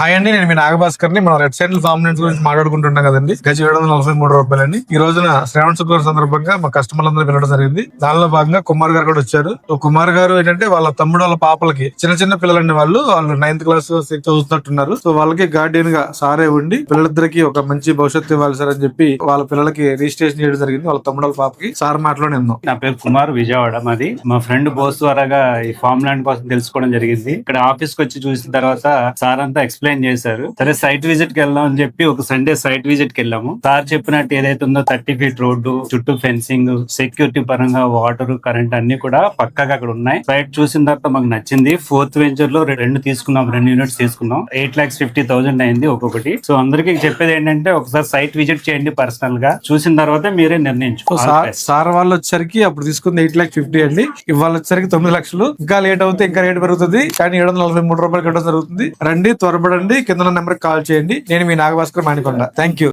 Hi అండి నేను మీ నాగభాస్కర్ని మన రెడ్ సైడ్ ఫార్మినెంట్స్ గురించి మాట్లాడుకుంటున్నాం కదండి. గజ ఏడు వందల నలభై మూడు రూపాయలండి. ఈ రోజున శ్రావణ శుక్రవారం సందర్భంగా మా కస్టమర్లందరూ పిలవడం జరిగింది. దానిలో భాగంగా కుమార్ గారు కూడా వచ్చారు. కుమార్ గారు ఏంటంటే వాళ్ళ తమ్ముడు వాళ్ళ పాపలకి చిన్న చిన్న పిల్లలండి వాళ్ళు. వాళ్ళు నైన్త్ క్లాస్ చదువుతున్నట్టున్నారు. సో వాళ్ళకి గార్డియన్గా సారే ఉండి పిల్లలిద్దరికి ఒక మంచి భవిష్యత్తు ఇవ్వాలి సార్ అని చెప్పి వాళ్ళ పిల్లలకి రిజిస్ట్రేషన్ చేయడం జరిగింది. వాళ్ళ తమ్ముడు వాళ్ళ పాపకి సార్ మాటలోనే నేను నా పేరు కుమార్ విజయవాడ మాది. మా ఫ్రెండ్ బోస్ ద్వారా ఈ ఫార్మ్ ల్యాండ్ కోసం తెలుసుకోవడం జరిగింది. ఇక్కడ ఆఫీస్కి వచ్చి చూసిన తర్వాత సార్ అంతా ఎక్స్ప్లెయిన్ చేశారు. సరే సైట్ విజిట్కి వెళ్దాం అని చెప్పి ఒక సండే సైట్ విజిట్కి వెళ్ళాము. సార్ చెప్పినట్టు ఏదైతే ఉందో థర్టీ ఫీట్ రోడ్డు చుట్టూ ఫెన్సింగ్ సెక్యూరిటీ పరంగా వాటర్ కరెంట్ అన్ని కూడా పక్కాగా అక్కడ ఉన్నాయి. సైట్ చూసిన తర్వాత మాకు నచ్చింది. ఫోర్త్ వెంచర్లో రెండు తీసుకున్నాం రెండు యూనిట్స్ తీసుకున్నాం. ఎయిట్ లాక్స్ ఫిఫ్టీ థౌసండ్ అయింది ఒక్కొక్కటి. సో అందరికీ చెప్పేది ఏంటంటే ఒకసారి సైట్ విజిట్ చేయండి పర్సనల్గా. చూసిన తర్వాత మీరే సో నిర్ణయించుకోవాలి సార్ సార్ వాళ్ళు వచ్చరికి అప్పుడు తీసుకుంది ఎయిట్ లాక్ ఫిఫ్టీ అండి. ఇవాళ వచ్చరికి తొమ్మిది లక్షలు. ఇంకా లేట్ అవుతే ఇంకా రేట్ పెరుగుతుంది. కానీ ఏడు వందల నలభై మూడు రూపాయలు కట్టడం జరుగుతుంది. రండి త్వరపడండి. కింద నెంబర్ కాల్ చేయండి. నేను మీ నాగభాస్కర్ మాణికొండ. Thank you